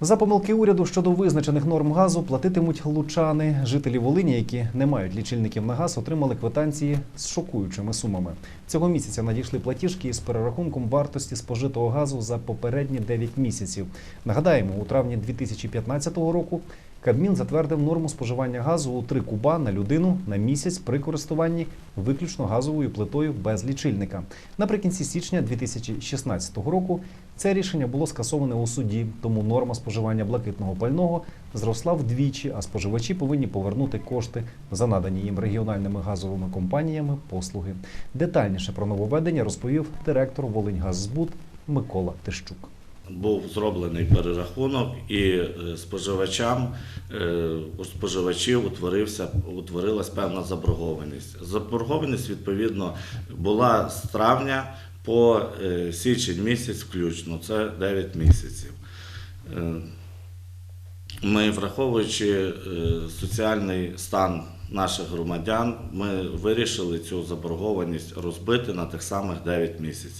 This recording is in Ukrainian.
За помилки уряду щодо визначених норм газу платитимуть лучани. Жителі Волині, які не мають лічильників на газ, отримали квитанції з шокуючими сумами. Цього місяця надійшли платіжки із перерахунком вартості спожитого газу за попередні 9 місяців. Нагадаємо, у травні 2015 року Кабмін затвердив норму споживання газу у 3 куба на людину на місяць при користуванні виключно газовою плитою без лічильника. Наприкінці січня 2016 року це рішення було скасоване у суді, тому норма споживання блакитного пального зросла вдвічі, а споживачі повинні повернути кошти за надані їм регіональними газовими компаніями послуги. Детальніше про нововведення розповів директор Волиньгаззбуд Микола Тищук. Був зроблений перерахунок, і е, споживачам е, у споживачів утворився утворилась певна заборгованість. Заборгованість відповідно була з травня по е, січень місяць включно. Це 9 місяців. Ми, враховуючи соціальний стан наших громадян, ми вирішили цю заборгованість розбити на тих самих 9 місяців.